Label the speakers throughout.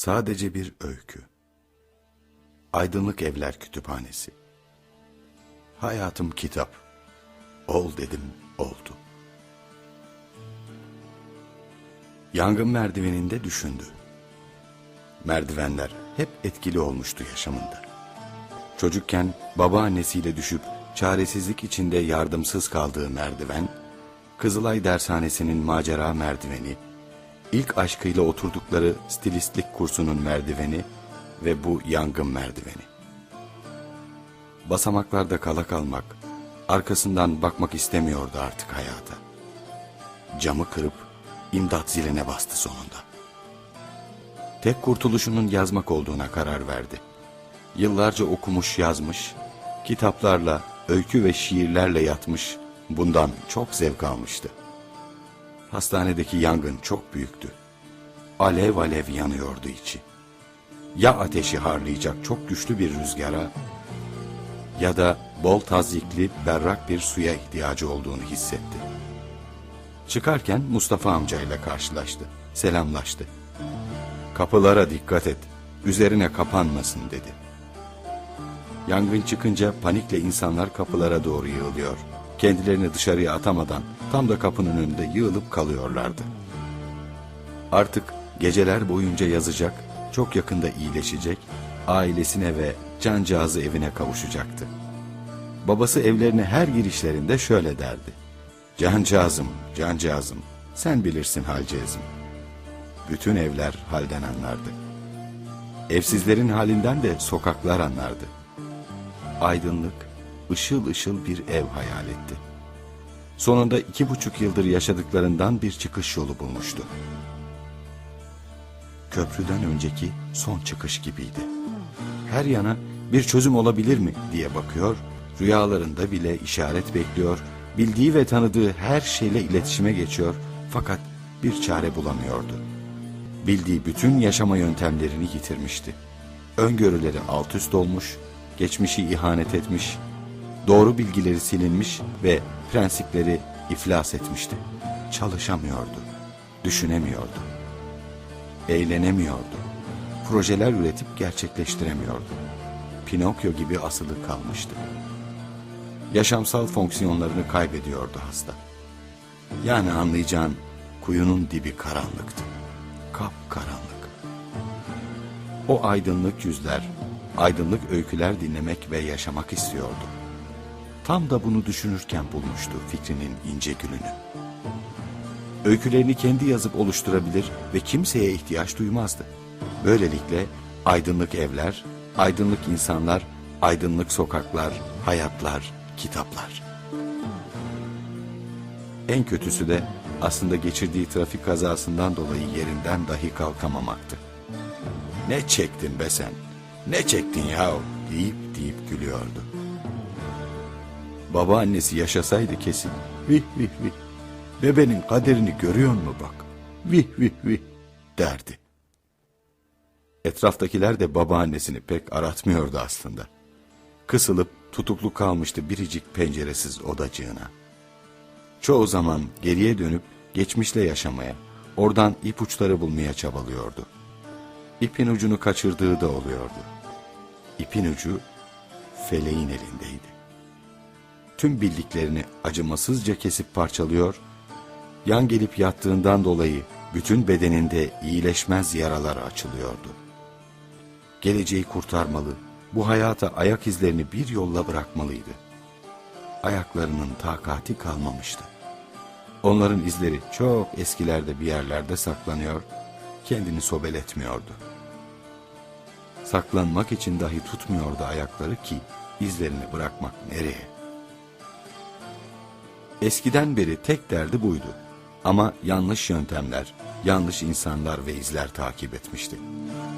Speaker 1: Sadece bir öykü. Aydınlık Evler Kütüphanesi. Hayatım kitap. Ol dedim, oldu. Yangın merdiveninde düşündü. Merdivenler hep etkili olmuştu yaşamında. Çocukken babaannesiyle düşüp çaresizlik içinde yardımsız kaldığı merdiven, Kızılay Dershanesi'nin macera merdiveni, ilk aşkıyla oturdukları stilistlik kursunun merdiveni ve bu yangın merdiveni. Basamaklarda kala kalmak, arkasından bakmak istemiyordu artık hayata. Camı kırıp imdat ziline bastı sonunda. Tek kurtuluşunun yazmak olduğuna karar verdi. Yıllarca okumuş yazmış, kitaplarla, öykü ve şiirlerle yatmış, bundan çok zevk almıştı. Hastanedeki yangın çok büyüktü. Alev alev yanıyordu içi. Ya ateşi harlayacak çok güçlü bir rüzgara ya da bol tazyikli berrak bir suya ihtiyacı olduğunu hissetti. Çıkarken Mustafa amcayla karşılaştı. Selamlaştı. Kapılara dikkat et. Üzerine kapanmasın dedi. Yangın çıkınca panikle insanlar kapılara doğru yığılıyor. Kendilerini dışarıya atamadan tam da kapının önünde yığılıp kalıyorlardı. Artık geceler boyunca yazacak, çok yakında iyileşecek, ailesine ve cancağızı evine kavuşacaktı. Babası evlerine her girişlerinde şöyle derdi. Cancağızım, cancağızım, sen bilirsin halcağızım. Bütün evler halden anlardı. Evsizlerin halinden de sokaklar anlardı. Aydınlık, ışıl ışıl bir ev hayal etti. Sonunda iki buçuk yıldır yaşadıklarından bir çıkış yolu bulmuştu. Köprüden önceki son çıkış gibiydi. Her yana bir çözüm olabilir mi diye bakıyor, rüyalarında bile işaret bekliyor, bildiği ve tanıdığı her şeyle iletişime geçiyor fakat bir çare bulamıyordu. Bildiği bütün yaşama yöntemlerini yitirmişti. Öngörüleri alt üst olmuş, geçmişi ihanet etmiş, doğru bilgileri silinmiş ve prensipleri iflas etmişti. Çalışamıyordu, düşünemiyordu, eğlenemiyordu, projeler üretip gerçekleştiremiyordu. Pinokyo gibi asılı kalmıştı. Yaşamsal fonksiyonlarını kaybediyordu hasta. Yani anlayacağın kuyunun dibi karanlıktı. Kap karanlık. O aydınlık yüzler, aydınlık öyküler dinlemek ve yaşamak istiyordu. Tam da bunu düşünürken bulmuştu fikrinin ince gülünü. Öykülerini kendi yazıp oluşturabilir ve kimseye ihtiyaç duymazdı. Böylelikle aydınlık evler, aydınlık insanlar, aydınlık sokaklar, hayatlar, kitaplar. En kötüsü de aslında geçirdiği trafik kazasından dolayı yerinden dahi kalkamamaktı. Ne çektin be sen? Ne çektin yahu? deyip deyip gülüyordu. Babaannesi yaşasaydı kesin. Vih vih vih. Bebenin kaderini görüyor mu bak? Vih vih vih derdi. Etraftakiler de babaannesini pek aratmıyordu aslında. Kısılıp tutuklu kalmıştı biricik penceresiz odacığına. Çoğu zaman geriye dönüp geçmişle yaşamaya, oradan ipuçları bulmaya çabalıyordu. İpin ucunu kaçırdığı da oluyordu. İpin ucu feleğin elindeydi. Tüm bildiklerini acımasızca kesip parçalıyor, yan gelip yattığından dolayı bütün bedeninde iyileşmez yaralar açılıyordu. Geleceği kurtarmalı, bu hayata ayak izlerini bir yolla bırakmalıydı. Ayaklarının takati kalmamıştı. Onların izleri çok eskilerde bir yerlerde saklanıyor, kendini sobeletmiyordu. Saklanmak için dahi tutmuyordu ayakları ki izlerini bırakmak nereye? Eskiden beri tek derdi buydu. Ama yanlış yöntemler, yanlış insanlar ve izler takip etmişti.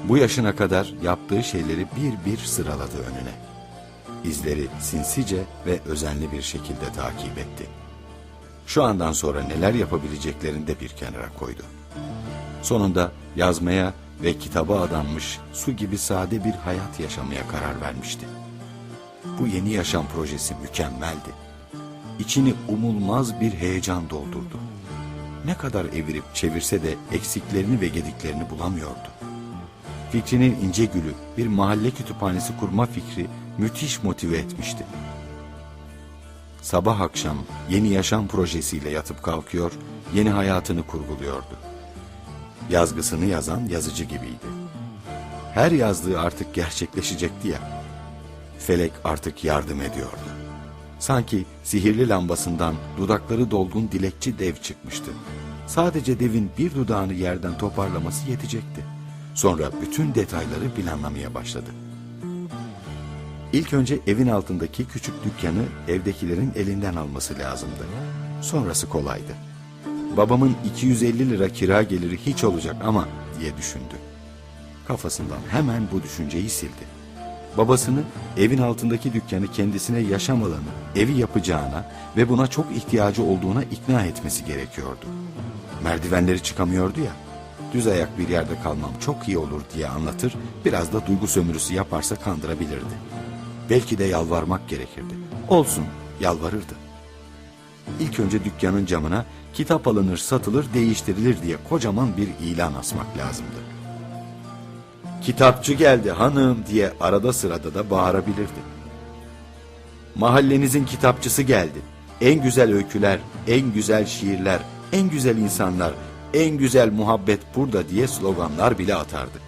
Speaker 1: Bu yaşına kadar yaptığı şeyleri bir bir sıraladı önüne. İzleri sinsice ve özenli bir şekilde takip etti. Şu andan sonra neler yapabileceklerini de bir kenara koydu. Sonunda yazmaya ve kitaba adanmış su gibi sade bir hayat yaşamaya karar vermişti. Bu yeni yaşam projesi mükemmeldi. İçini umulmaz bir heyecan doldurdu. Ne kadar evirip çevirse de eksiklerini ve gediklerini bulamıyordu. fikrinin ince gülü bir mahalle kütüphanesi kurma fikri müthiş motive etmişti. Sabah akşam yeni yaşam projesiyle yatıp kalkıyor, yeni hayatını kurguluyordu. Yazgısını yazan yazıcı gibiydi. Her yazdığı artık gerçekleşecekti ya. Felek artık yardım ediyordu. Sanki sihirli lambasından dudakları dolgun dilekçi dev çıkmıştı. Sadece devin bir dudağını yerden toparlaması yetecekti. Sonra bütün detayları planlamaya başladı. İlk önce evin altındaki küçük dükkanı evdekilerin elinden alması lazımdı. Sonrası kolaydı. Babamın 250 lira kira geliri hiç olacak ama diye düşündü. Kafasından hemen bu düşünceyi sildi. Babasını evin altındaki dükkanı kendisine yaşam alanı, evi yapacağına ve buna çok ihtiyacı olduğuna ikna etmesi gerekiyordu. Merdivenleri çıkamıyordu ya, düz ayak bir yerde kalmam çok iyi olur diye anlatır, biraz da duygu sömürüsü yaparsa kandırabilirdi. Belki de yalvarmak gerekirdi. Olsun, yalvarırdı. İlk önce dükkanın camına kitap alınır, satılır, değiştirilir diye kocaman bir ilan asmak lazımdı. Kitapçı geldi hanım diye arada sırada da bağırabilirdi. Mahallenizin kitapçısı geldi. En güzel öyküler, en güzel şiirler, en güzel insanlar, en güzel muhabbet burada diye sloganlar bile atardı.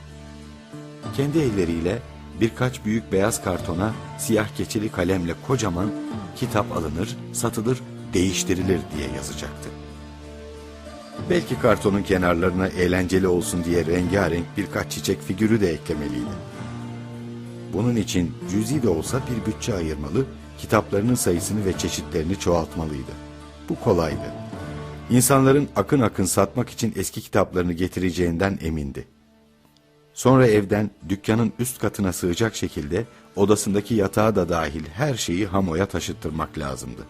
Speaker 1: Kendi elleriyle birkaç büyük beyaz kartona siyah keçeli kalemle kocaman kitap alınır, satılır, değiştirilir diye yazacaktı. Belki kartonun kenarlarına eğlenceli olsun diye rengarenk birkaç çiçek figürü de eklemeliydi. Bunun için cüzi de olsa bir bütçe ayırmalı, kitaplarının sayısını ve çeşitlerini çoğaltmalıydı. Bu kolaydı. İnsanların akın akın satmak için eski kitaplarını getireceğinden emindi. Sonra evden dükkanın üst katına sığacak şekilde odasındaki yatağı da dahil her şeyi Hamo'ya taşıttırmak lazımdı.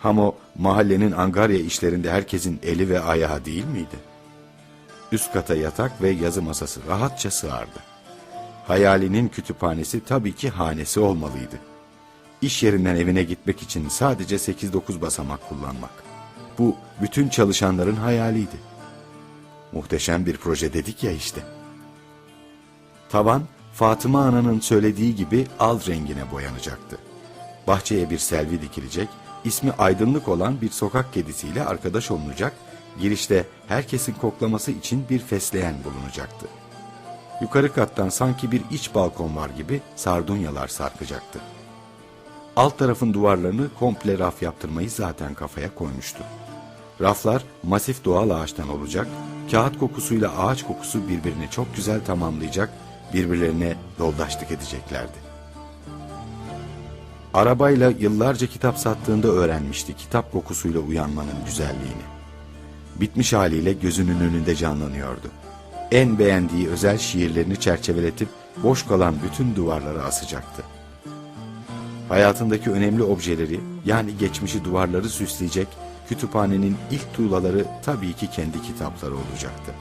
Speaker 1: Hamo mahallenin angarya işlerinde herkesin eli ve ayağı değil miydi? Üst kata yatak ve yazı masası rahatça sığardı. Hayalinin kütüphanesi tabii ki hanesi olmalıydı. İş yerinden evine gitmek için sadece 8-9 basamak kullanmak. Bu bütün çalışanların hayaliydi. Muhteşem bir proje dedik ya işte. Tavan Fatıma Ana'nın söylediği gibi al rengine boyanacaktı. Bahçeye bir selvi dikilecek, ismi aydınlık olan bir sokak kedisiyle arkadaş olunacak, girişte herkesin koklaması için bir fesleğen bulunacaktı. Yukarı kattan sanki bir iç balkon var gibi sardunyalar sarkacaktı. Alt tarafın duvarlarını komple raf yaptırmayı zaten kafaya koymuştu. Raflar masif doğal ağaçtan olacak, kağıt kokusuyla ağaç kokusu birbirini çok güzel tamamlayacak, birbirlerine yoldaşlık edeceklerdi. Arabayla yıllarca kitap sattığında öğrenmişti kitap kokusuyla uyanmanın güzelliğini. Bitmiş haliyle gözünün önünde canlanıyordu. En beğendiği özel şiirlerini çerçeveletip boş kalan bütün duvarlara asacaktı. Hayatındaki önemli objeleri yani geçmişi duvarları süsleyecek kütüphanenin ilk tuğlaları tabii ki kendi kitapları olacaktı.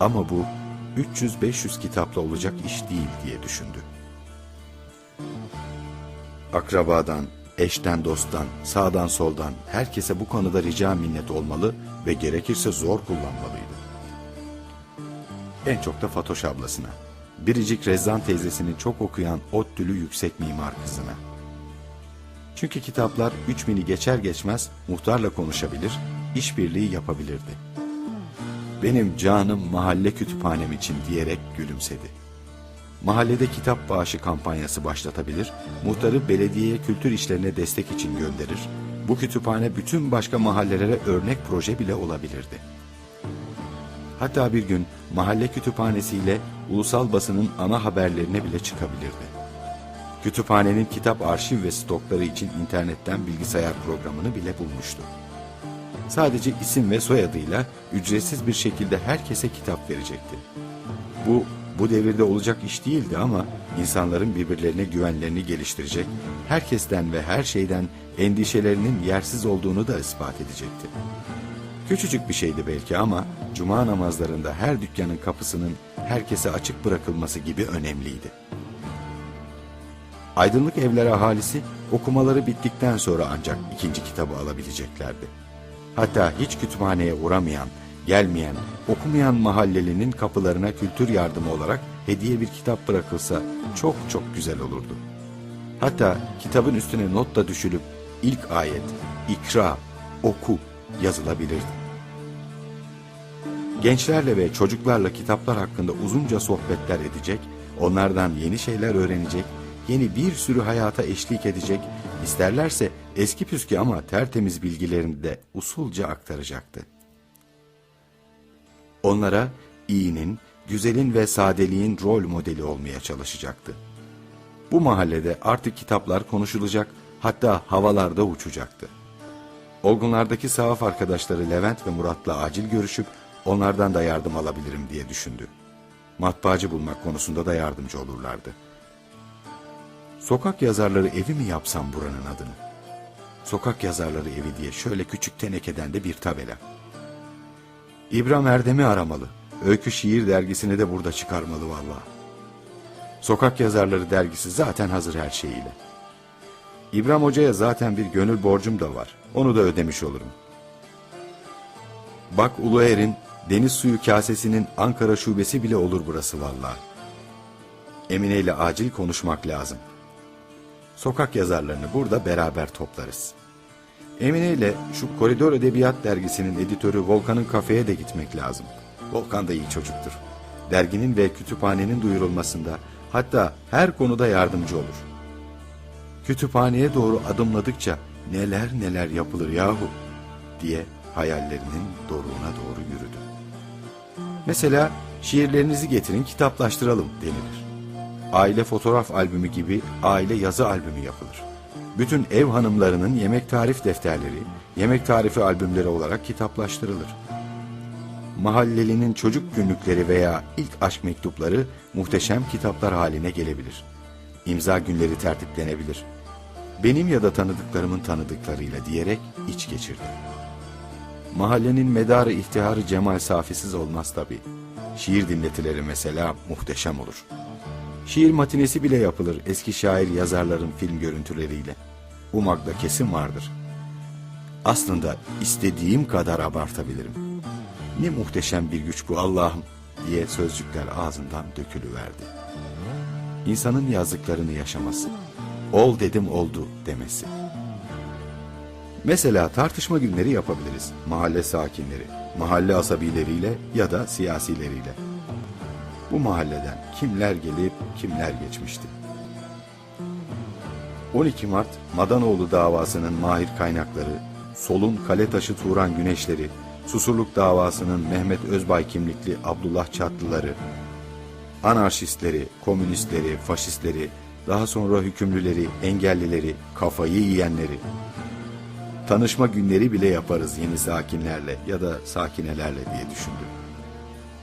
Speaker 1: Ama bu 300-500 kitapla olacak iş değil diye düşündü. Akrabadan, eşten dosttan, sağdan soldan herkese bu konuda rica minnet olmalı ve gerekirse zor kullanmalıydı. En çok da Fatoş ablasına. Biricik Rezzan teyzesinin çok okuyan ODTÜ'lü yüksek mimar kızına. Çünkü kitaplar üç mini geçer geçmez muhtarla konuşabilir, işbirliği yapabilirdi. Benim canım mahalle kütüphanem için diyerek gülümsedi. Mahallede kitap bağışı kampanyası başlatabilir, muhtarı belediyeye kültür işlerine destek için gönderir, bu kütüphane bütün başka mahallelere örnek proje bile olabilirdi. Hatta bir gün mahalle kütüphanesiyle ulusal basının ana haberlerine bile çıkabilirdi. Kütüphanenin kitap arşiv ve stokları için internetten bilgisayar programını bile bulmuştu. Sadece isim ve soyadıyla ücretsiz bir şekilde herkese kitap verecekti. Bu bu devirde olacak iş değildi ama insanların birbirlerine güvenlerini geliştirecek, herkesten ve her şeyden endişelerinin yersiz olduğunu da ispat edecekti. Küçücük bir şeydi belki ama cuma namazlarında her dükkanın kapısının herkese açık bırakılması gibi önemliydi. Aydınlık evler ahalisi okumaları bittikten sonra ancak ikinci kitabı alabileceklerdi. Hatta hiç kütüphaneye uğramayan, gelmeyen, okumayan mahallelinin kapılarına kültür yardımı olarak hediye bir kitap bırakılsa çok çok güzel olurdu. Hatta kitabın üstüne not da düşülüp ilk ayet, ikra, oku yazılabilirdi. Gençlerle ve çocuklarla kitaplar hakkında uzunca sohbetler edecek, onlardan yeni şeyler öğrenecek, yeni bir sürü hayata eşlik edecek, isterlerse eski püskü ama tertemiz bilgilerini de usulca aktaracaktı. Onlara iyinin, güzelin ve sadeliğin rol modeli olmaya çalışacaktı. Bu mahallede artık kitaplar konuşulacak, hatta havalarda uçacaktı. Olgunlardaki sahaf arkadaşları Levent ve Murat'la acil görüşüp onlardan da yardım alabilirim diye düşündü. Matbaacı bulmak konusunda da yardımcı olurlardı. Sokak yazarları evi mi yapsam buranın adını? Sokak yazarları evi diye şöyle küçük tenekeden de bir tabela. İbrahim Erdem'i aramalı. Öykü Şiir dergisini de burada çıkarmalı vallahi. Sokak Yazarları dergisi zaten hazır her şeyiyle. İbrahim Hoca'ya zaten bir gönül borcum da var. Onu da ödemiş olurum. Bak Uluer'in deniz suyu kasesinin Ankara şubesi bile olur burası vallahi. Emine ile acil konuşmak lazım. Sokak yazarlarını burada beraber toplarız. Emine ile şu Koridor Edebiyat dergisinin editörü Volkan'ın kafeye de gitmek lazım. Volkan da iyi çocuktur. Derginin ve kütüphanenin duyurulmasında hatta her konuda yardımcı olur. Kütüphaneye doğru adımladıkça neler neler yapılır yahu diye hayallerinin doruğuna doğru yürüdü. Mesela şiirlerinizi getirin kitaplaştıralım denilir. Aile fotoğraf albümü gibi aile yazı albümü yapılır. Bütün ev hanımlarının yemek tarif defterleri, yemek tarifi albümleri olarak kitaplaştırılır. Mahallelinin çocuk günlükleri veya ilk aşk mektupları muhteşem kitaplar haline gelebilir. İmza günleri tertiplenebilir. Benim ya da tanıdıklarımın tanıdıklarıyla diyerek iç geçirdi. Mahallenin medarı ihtiharı Cemal Safisiz olmaz tabi. Şiir dinletileri mesela muhteşem olur. Şiir matinesi bile yapılır eski şair yazarların film görüntüleriyle. Umak'ta kesin vardır. Aslında istediğim kadar abartabilirim. Ne muhteşem bir güç bu Allah'ım diye sözcükler ağzından dökülüverdi. İnsanın yazdıklarını yaşaması, ol dedim oldu demesi. Mesela tartışma günleri yapabiliriz. Mahalle sakinleri, mahalle asabileriyle ya da siyasileriyle. Bu mahalleden kimler gelip kimler geçmişti. 12 Mart Madanoğlu davasının mahir kaynakları, Sol'un kale taşı Turan Güneşleri, Susurluk davasının Mehmet Özbay kimlikli Abdullah Çatlıları, anarşistleri, komünistleri, faşistleri, daha sonra hükümlüleri, engellileri, kafayı yiyenleri, tanışma günleri bile yaparız yeni sakinlerle ya da sakinelerle diye düşündü.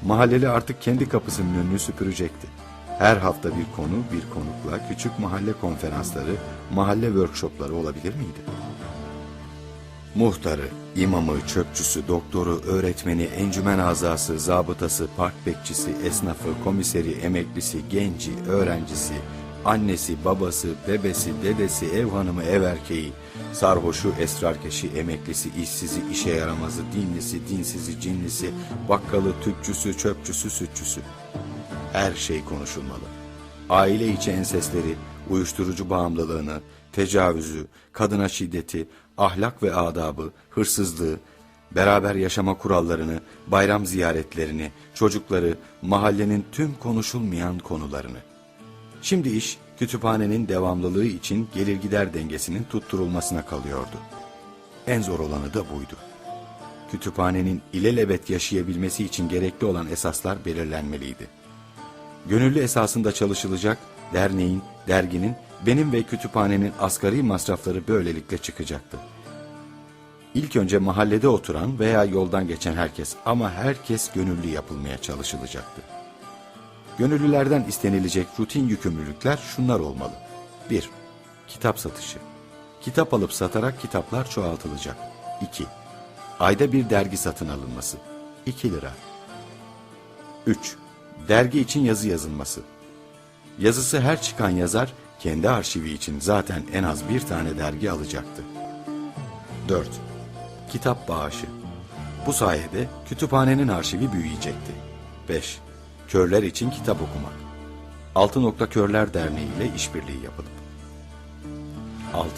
Speaker 1: Mahalleli artık kendi kapısının önünü süpürecekti. Her hafta bir konu, bir konukla küçük mahalle konferansları, mahalle workshopları olabilir miydi? Muhtarı, imamı, çöpçüsü, doktoru, öğretmeni, encümen azası, zabıtası, park bekçisi, esnafı, komiseri, emeklisi, genci, öğrencisi, annesi, babası, bebesi, dedesi, ev hanımı, ev erkeği, sarhoşu, esrarkeşi, emeklisi, işsizi, işe yaramazı, dinlisi, dinsizi, cinlisi, bakkalı, tüpçüsü, çöpçüsü, sütçüsü. Her şey konuşulmalı. Aile içi ensesleri, uyuşturucu bağımlılığını, tecavüzü, kadına şiddeti, ahlak ve adabı, hırsızlığı, beraber yaşama kurallarını, bayram ziyaretlerini, çocukları, mahallenin tüm konuşulmayan konularını. Şimdi iş kütüphanenin devamlılığı için gelir gider dengesinin tutturulmasına kalıyordu. En zor olanı da buydu. Kütüphanenin ilelebet yaşayabilmesi için gerekli olan esaslar belirlenmeliydi. Gönüllü esasında çalışılacak, derneğin, derginin, benim ve kütüphanenin asgari masrafları böylelikle çıkacaktı. İlk önce mahallede oturan veya yoldan geçen herkes ama herkes gönüllü yapılmaya çalışılacaktı. Gönüllülerden istenilecek rutin yükümlülükler şunlar olmalı. 1. Kitap satışı. Kitap alıp satarak kitaplar çoğaltılacak. 2. Ayda bir dergi satın alınması. 2 lira. 3. Dergi için yazı yazılması. Yazısı her çıkan yazar kendi arşivi için zaten en az bir tane dergi alacaktı. 4. Kitap bağışı. Bu sayede kütüphanenin arşivi büyüyecekti. 5. Körler için kitap okumak. Altı Nokta Körler Derneği ile işbirliği yapılıp. 6.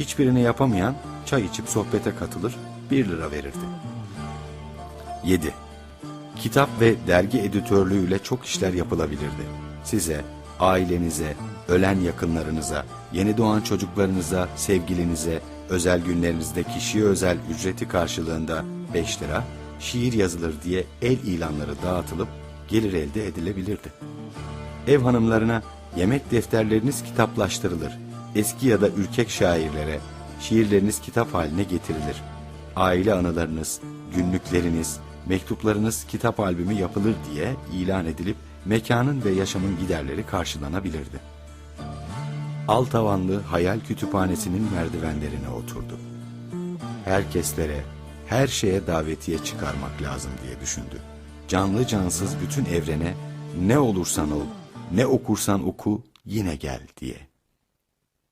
Speaker 1: Hiçbirini yapamayan çay içip sohbete katılır, 1 lira verirdi. 7. Kitap ve dergi editörlüğüyle çok işler yapılabilirdi. Size, ailenize, ölen yakınlarınıza, yeni doğan çocuklarınıza, sevgilinize, özel günlerinizde kişiye özel ücreti karşılığında 5 lira, şiir yazılır diye el ilanları dağıtılıp gelir elde edilebilirdi. Ev hanımlarına yemek defterleriniz kitaplaştırılır. Eski ya da ürkek şairlere şiirleriniz kitap haline getirilir. Aile anılarınız, günlükleriniz, mektuplarınız kitap albümü yapılır diye ilan edilip mekanın ve yaşamın giderleri karşılanabilirdi. Al tavanlı hayal kütüphanesinin merdivenlerine oturdu. Herkeslere, her şeye davetiye çıkarmak lazım diye düşündü. Canlı cansız bütün evrene ne olursan ol, ne okursan oku yine gel diye.